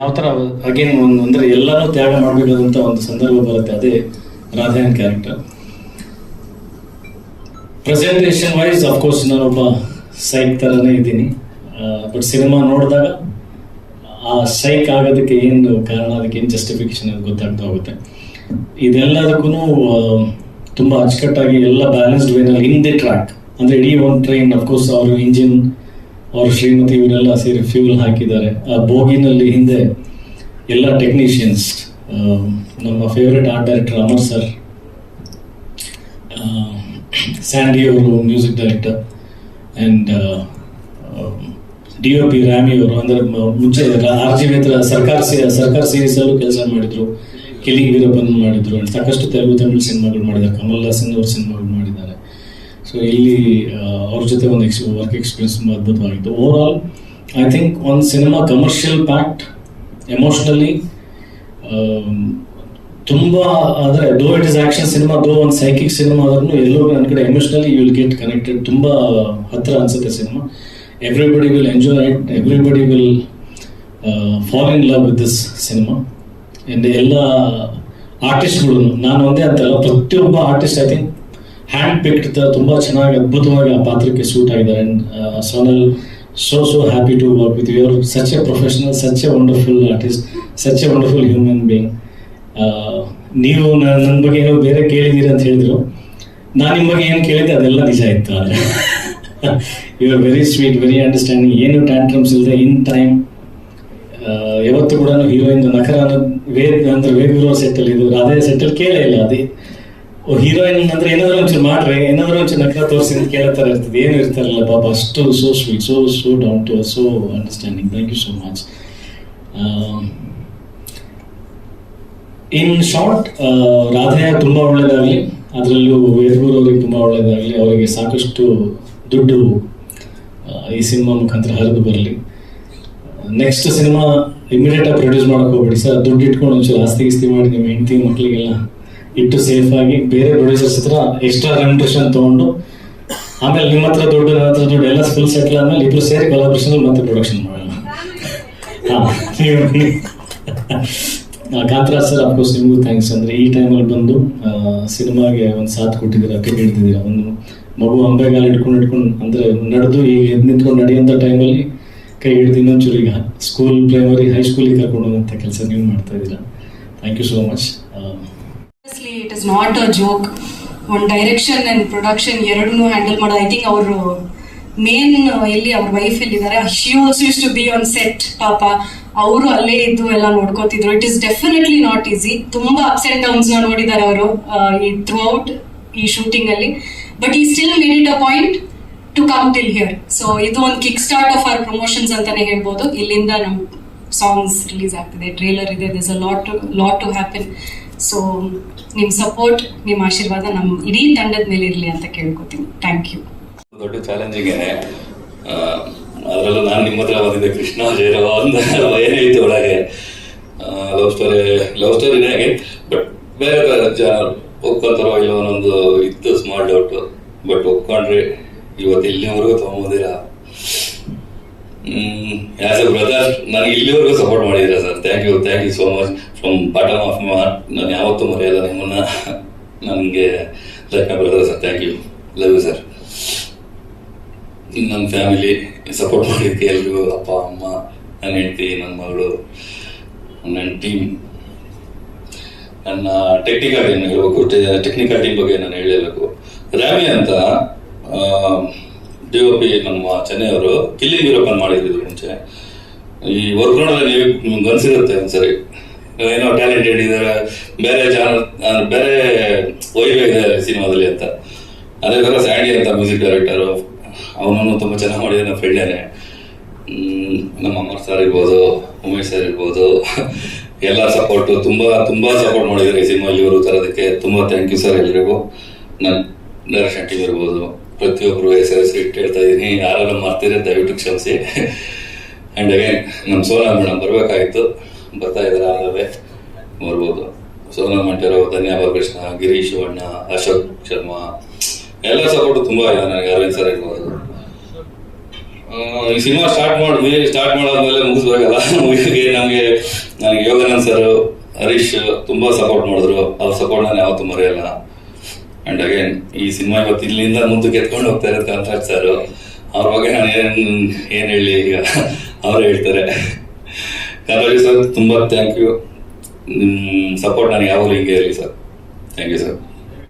ಯಾವ ಥರ ಅಗೇನ್ ಒಂದು ಅಂದರೆ ಎಲ್ಲನೂ ತ್ಯಾಗ ಮಾಡಬೇಕಾದಂಥ ಒಂದು ಸಂದರ್ಭ ಬರುತ್ತೆ, ಅದೇ Radhayan character presentation wise of course ನಾನೊಬ್ಬ ಸೈಕ್ ಥರನೇ ಇದ್ದೀನಿ. ಬಟ್ ಸಿನಿಮಾ ನೋಡಿದಾಗ, ಆ ಸೈಕ್ ಆಗೋದಕ್ಕೆ ಏನು ಕಾರಣ, ಅದಕ್ಕೆ ಏನು ಜಸ್ಟಿಫಿಕೇಶನ್ ಗೊತ್ತಾಗ್ತಾ ಹೋಗುತ್ತೆ. ಇದೆಲ್ಲದಕ್ಕೂ ತುಂಬ ಅಚ್ಚುಕಟ್ಟಾಗಿ ಎಲ್ಲ ಬ್ಯಾಲೆನ್ಸ್ಡ್ ವೇನಲ್ಲಿ ಇನ್ ದಿ ಟ್ರ್ಯಾಕ್ ಅಂದರೆ ಇಡೀ ಒಂದು ಟ್ರೈನ್ ಅಫ್ಕೋರ್ಸ್ ಅವರು ಇಂಜಿನ್ ಅವ್ರ ಶ್ರೀಮತಿ ಇವರೆಲ್ಲ ಸೇರಿ ಫ್ಯೂಲ್ ಹಾಕಿದ್ದಾರೆ. ಆ ಬೋಗಿನಲ್ಲಿ ಹಿಂದೆ ಎಲ್ಲ ಟೆಕ್ನಿಷಿಯನ್ಸ್ ನಮ್ಮ favourite art director Amar sir Sandy ಅವರು music director and D O P Rami ಅವರು ಅಂದರೆ ಮುಂಚೆ ಆರ್ ಜಿ ಹತ್ರ ಸರ್ಕಾರ ಸರ್ಕಾರ ಸೀರೀಸಲ್ಲೂ ಕೆಲಸ ಮಾಡಿದ್ರು. ಕಿಲಿಂಗ್ ವೀರಪ್ಪನ್ ಮಾಡಿದ್ರು. ಆ್ಯಂಡ್ ಸಾಕಷ್ಟು ತೆಲುಗು, ತಮಿಳು ಸಿನಿಮಾಗಳು ಮಾಡಿದ್ದಾರೆ. ಕಮಲ್ ಹಾಸನ್ ಅವ್ರ ಸಿನಿಮಾಗಳು ಮಾಡಿದ್ದಾರೆ. ಇಲ್ಲಿ ಅವ್ರ ಜೊತೆ ಒಂದು ಎಕ್ಸ್ ವರ್ಕ್ ಎಕ್ಸ್ಪೀರಿಯನ್ಸ್ ತುಂಬ ಅದ್ಭುತವಾಗಿತ್ತು. ಓವರ್ ಆಲ್ ಐ ಥಿಂಕ್ ಒಂದು ಸಿನಿಮಾ ಕಮರ್ಷಿಯಲ್ ಪ್ಯಾಕ್ಟ್ ಎಮೋಷ್ನಲಿ ತುಂಬ ಅಂದರೆ though it is action cinema ದೋ ಒಂದು ಸೈಕಿಕ್ ಸಿನಿಮಾ ಆದ್ರೂ ಎಲ್ಲರೂ ನನ್ನ ಕಡೆ emotionally you will get connected ತುಂಬ ಹತ್ತಿರ ಅನಿಸುತ್ತೆ cinema everybody will enjoy it everybody will fall in love with this cinema ಎಲ್ಲ ಆರ್ಟಿಸ್ಟ್ಗಳು ನಾನು ಒಂದೇ ಅಂತಲ್ಲ, ಪ್ರತಿಯೊಬ್ಬ artist I think hand picked ತುಂಬ ಚೆನ್ನಾಗಿ ಅದ್ಭುತವಾಗಿ ಆ ಪಾತ್ರಕ್ಕೆ ಸೂಟ್ ಆಗಿದ್ದಾರೆ. And Sonal so so happy to work with your such a professional such a wonderful artist such a wonderful human being ನೀವು ನನ್ನ ಬಗ್ಗೆ ಏನೋ ಬೇರೆ ಕೇಳಿದ್ದೀರಿ ಅಂತ ಹೇಳಿದ್ರು. ನಾನು ನಿಮ್ಮ ಬಗ್ಗೆ ಏನು ಕೇಳಿದ್ದೆ ಅದೆಲ್ಲ ನಿಜ ಇತ್ತು, ಆದರೆ. You are very sweet very understanding ಏನು ಟ್ಯಾಂಟ್ರಮ್ಸ್ ಇಲ್ಲದೆ ಇನ್ ಟೈಮ್ ಯಾವತ್ತು ಕೂಡ ಹೀರೋಯಿನ್ ನಕರ ವೇದ್, ಅಂದ್ರೆ ವೇದ್ ಗುರು ಸೆಟ್ಟಲ್ಲಿ ಇದು ಅದೇ ಸೆಟ್ಟಲ್ಲಿ ಕೇಳೇ ಇಲ್ಲ. ಅದೇ ಹೀರೋಯಿನ್ ಅಂದ್ರೆ ಏನಾದ್ರು ಒಂಚೂರು ಮಾಡ್ರೆ, ಏನಾದ್ರು ಒಂಚೂರು ನಖರ ತೋರಿಸಿ ಅಂತ ಕೇಳೋ ಥರ ಇರ್ತದೆ. ಏನು ಇರ್ತಾರಲ್ಲ ಪಾಪ, ಅಷ್ಟು so sweet so so down to so understanding thank you so much in short Radheya ತುಂಬ ಒಳ್ಳೇದಾಗಲಿ. ಅದರಲ್ಲೂ ವೇದಗೂರು ಅವರಿಗೆ ತುಂಬ ಒಳ್ಳೇದಾಗಲಿ. ಅವರಿಗೆ ಸಾಕಷ್ಟು ದುಡ್ಡು ಈ ಸಿನಿಮಾ ಮುಖಾಂತರ ಹರಿದು ಬರಲಿ. ನೆಕ್ಸ್ಟ್ ಸಿನಿಮಾ ಇಮಿಡಿಯೇಟ್ ಆಗಿ ಪ್ರೊಡ್ಯೂಸ್ ಮಾಡಕ್ ಹೋಗ್ಬೇಡಿ. ಸರ್, ದುಡ್ಡು ಇಟ್ಕೊಂಡು ಒಂಚೂರು ಆಸ್ತಿ ಗಿಸ್ತಿ ಮಾಡಿ ನಿಮ್ಮ ಹೆಂಡತಿ ಮಕ್ಕಳಿಗೆಲ್ಲ ಇಟ್ಟು ಸೇಫ್ ಆಗಿ ಬೇರೆ ಪ್ರೊಡ್ಯೂಸರ್ಸ್ ಹತ್ರ ಎಕ್ಸ್ಟ್ರಾ ರೆಮ್ಯುಟ್ರೇಷನ್ ತಗೊಂಡು ಆಮೇಲೆ ನಿಮ್ಮ ಹತ್ರ ದುಡ್ಡು ನನ್ನ ಹತ್ರ ದುಡ್ಡು ಎಲ್ಲ ಫುಲ್ ಸೆಟ್ಲ್ ಆದ್ಮೇಲೆ ಇಬ್ರು ಸೇರಿ ಕೊಲಾಬ್ರೇಷನ್ ಮತ್ತೆ ಪ್ರೊಡಕ್ಷನ್ ಆ, ಕಾಂತರಾಜ್ ಸರ್ ಅಫ್ಕೋರ್ಸ್ ನಿಮಗೂ ಥ್ಯಾಂಕ್ಸ್ ಅಂದರೆ ಈ ಟೈಮಲ್ಲಿ ಬಂದು ಸಿನಿಮಾಗೆ ಒಂದು ಸಾಥ್ ಕೊಟ್ಟಿದ್ದೀರಾ ಕೈ ಹಿಡಿದಿದ್ದೀರಾ ಒಂದು ಮಗು ಅಂಬೆಗಾಲ ಇಟ್ಕೊಂಡು ಇಟ್ಕೊಂಡು ಅಂದರೆ ನಡೆದು ಈಗ ಎದ್ದು ನಿಂತ್ಕೊಂಡು ನಡೆಯುವಂಥ ಟೈಮಲ್ಲಿ ಕೈ ಹಿಡಿದು ಇನ್ನೊಂಚೂರು ಈಗ ಸ್ಕೂಲ್ ಪ್ರೈಮರಿ ಹೈಸ್ಕೂಲಿಗೆ ಕರ್ಕೊಂಡು ಹೋಗುವಂಥ ಕೆಲಸ ನೀವು ಮಾಡ್ತಾ ಇದ್ದೀರಾ. Thank you so much Honestly, is not a joke. ಒಂದು ಡೈರೆಕ್ಷನ್ ಅಂಡ್ ಪ್ರೊಡಕ್ಷನ್ ಎರಡನ್ನೂ ಹ್ಯಾಂಡಲ್ ಮಾಡೋ ಐ ಥಿಂಕ್ ಅವರು ಮೇನ್ ಎಲ್ಲಿ ಅವ್ರ ವೈಫ್ ಎಲ್ಲಿದ್ದಾರೆ she also use to be on set ಪಾಪ. ಅವರು ಅಲ್ಲೇ ಇದ್ದು ಎಲ್ಲ ನೋಡ್ಕೋತಿದ್ರು. It is definitely not easy ತುಂಬಾ ಅಪ್ಸ್ ಅಂಡ್ ಡೌನ್ಸ್ ನೋಡಿದ್ದಾರೆ ಅವರು ಈ ಥ್ರೂ ಔಟ್ ಈ ಶೂಟಿಂಗ್ ಅಲ್ಲಿ. But he still made it a point to come till here so ಇದು ಒಂದು kick start of our promotions ಅಂತಾನೆ ಹೇಳ್ಬೋದು. ಇಲ್ಲಿಂದ ನಮ್ಮ ಸಾಂಗ್ಸ್ ರಿಲೀಸ್ ಆಗ್ತಿದೆ. ಟ್ರೇಲರ್ ಇದೆ. This a lot lot to happen so ನಿಮ್ ಸಪೋರ್ಟ್ ನಿಮ್ಮ ಆಶೀರ್ವಾದ ನಮ್ಮ ಇಡೀ ತಂಡದ ಮೇಲೆ ಇರಲಿ ಅಂತ ಕೇಳ್ಕೊತೀನಿ. ಥ್ಯಾಂಕ್ ಯು ದೊಡ್ಡ ಚಾಲೆಂಜಿಂಗೇನೆ ಅದರಲ್ಲೂ ನಾನು ನಿಮ್ಮ ಹತ್ರ ಬಂದಿದ್ದೆ, ಕೃಷ್ಣ ಜೈರವ ಅಂತ ಏನೇ ಇತ್ತು ಒಳಗೆ. ಲವ್ ಸ್ಟೋರಿ ಲವ್ ಸ್ಟೋರಿನೇ ಹಾಗೆ. ಬಟ್ ಬೇರೆ ಜನ ಒಪ್ಕೊಂತಾರೋ ಇಲ್ಲೋ ಅನ್ನೊಂದು ಇತ್ತು ಸ್ಮಾಲ್ ಡೌಟ್ ಬಟ್ ಒಪ್ಕೊಂಡ್ರಿ ಇವತ್ತು ಇಲ್ಲಿವರೆಗೂ ತೊಗೊಂಬಂದಿರ? ಆ್ಯಸ್ ಎ ಬ್ರದರ್ ನನಗೆ ಇಲ್ಲಿವರೆಗೂ ಸಪೋರ್ಟ್ ಮಾಡಿದ್ದೀರಾ sir? Thank you thank you so much from bottom of my heart ನಾನು ಯಾವತ್ತೂ ಮರೆಯಲ್ಲ ನಿಮ್ಮನ್ನ. ನನಗೆ like ಬರೋದ್ರೆ sir thank you love you sir ನನ್ನ ಫ್ಯಾಮಿಲಿ ಸಪೋರ್ಟ್ ಮಾಡಿದ್ದೆ ಎಲ್ರಿಗೂ ಅಪ್ಪ, ಅಮ್ಮ, ನನ್ನ ಹೆಂಡತಿ, ನನ್ನ ಮಗಳು, ನನ್ನ ಟೀಮ್ ನನ್ನ ಟೆಕ್ನಿಕಲ್ ಟೀಮ್ ಹೇಳಬೇಕು? ಟೆಕ್ನಿಕಲ್ ಟೀಮ್ ಬಗ್ಗೆ ನಾನು ಹೇಳಬೇಕು ರಾಮಿ ಅಂತ ಡಿ ಒ ಪಿ ನಮ್ಮ ಚೆನ್ನೈ ಅವರು ಕಿಲ್ಲಿಂಗ್ ವೀರಪ್ಪನ್ ಮಾಡಿದ್ರು ಮುಂಚೆ. ಈ ವರ್ಕ್ ನೋಡಿದ್ರೆ ನೀವು ನಿಮ್ಗೆ ಅನಿಸಿರುತ್ತೆ ಒಂದ್ಸರಿ. ಏನೋ ಟ್ಯಾಲೆಂಟೆಡ್ ಇದ್ದಾರೆ. ಬೇರೆ ಜಾನರ್ ಬೇರೆ ಇದೆ ಸಿನಿಮಾದಲ್ಲಿ ಅಂತ. ಅದೇ ಥರ ಸ್ಯಾಂಡಿ ಅಂತ ಮ್ಯೂಸಿಕ್ ಡೈರೆಕ್ಟರು, ಅವನನ್ನು ತುಂಬ ಚೆನ್ನಾಗಿ ಮಾಡಿದ ನನ್ನ ಫ್ರೆಂಡೇನೆ ನಮ್ಮ ಅಮರ್ ಸರ್ ಇರ್ಬೋದು, ಉಮೇಶ್ ಸರ್ ಇರ್ಬೋದು, ಎಲ್ಲ ಸಪೋರ್ಟು ತುಂಬ ತುಂಬ ಸಪೋರ್ಟ್ ಮಾಡಿದ್ದಾರೆ ಈ ಸಿನಿಮಾ ಇವರು ತರೋದಕ್ಕೆ. ತುಂಬ ಥ್ಯಾಂಕ್ ಯು ಸರ್ ಎಲ್ರಿಗೂ. ನನ್ನ ಡೈರೆಕ್ಷನ್ ಟೀಮ್ ಇರ್ಬೋದು ಪ್ರತಿಯೊಬ್ಬರು ಹೆಸರು ಇಟ್ಟು ಹೇಳ್ತಾ ಇದ್ದೀನಿ. ಯಾರೆಲ್ಲ ಮಾಡ್ತೀರಿ ದಯವಿಟ್ಟು ಕ್ಷಮಿಸಿ. ಆ್ಯಂಡ್ ಅಗೇನ್ ನಮ್ಮ ಸೋನಾ ಮೇಡಮ್ ಬರಬೇಕಾಗಿತ್ತು. ಬರ್ತಾ ಇದ್ದಾರೆ ಆಗಲೇ ಬರ್ಬೋದು ಸೋನಾ ಮಂಟೇರೋ ಧನ್ಯ ಬಾಲಕೃಷ್ಣ ಗಿರೀಶ್ ಅಣ್ಣ, ಅಶೋಕ್ ಶರ್ಮಾ, ಎಲ್ಲ ಸಪೋರ್ಟ್ ತುಂಬ ಇದೆ ನನಗೆ, ಅರವಿಂದ್ ಸರ್ ಇರ್ಬೋದು. ಈ ಸಿನಿಮಾ ಸ್ಟಾರ್ಟ್ ಮಾಡಿದ್ವಿ ಸ್ಟಾರ್ಟ್ ಮಾಡಾದ್ಮೇಲೆ ಮುಗಿಸ್ಬೇಕಲ್ಲ? ಮುಗಿಗೆ ನಮಗೆ, ನನಗೆ ಯೋಗಾನಂದ್ ಸರ್ ಹರೀಶ್ ತುಂಬ ಸಪೋರ್ಟ್ ಮಾಡಿದ್ರು. ಅವ್ರ ಸಪೋರ್ಟ್ ನಾನು ಯಾವತ್ತೂ ಮರೆಯಲ್ಲ. ಅಂಡ್ ಅಗೇನ್ ಈ ಸಿನಿಮಾ ಇವತ್ತು ಇಲ್ಲಿಂದ ಮುಂದಕ್ಕೆ ಎತ್ಕೊಂಡು ಹೋಗ್ತಾ ಇರೋದು ಕಾಂತರಾಜ್ ಸರ್ ಅವ್ರ ಬಗ್ಗೆ ನಾನು ಏನ್ ಏನ್ ಹೇಳಿ ಈಗ? ಅವ್ರು ಹೇಳ್ತಾರೆ. ಕಾಂತರಾಜ್ ಸರ್, ತುಂಬಾ ಥ್ಯಾಂಕ್ ಯು ನಿಮ್ಮ ಸಪೋರ್ಟ್ ನನಗೆ ಯಾವಾಗಲೂ ಹಿಂಗೆ ಇರಲಿ ಸರ್. Thank you sir.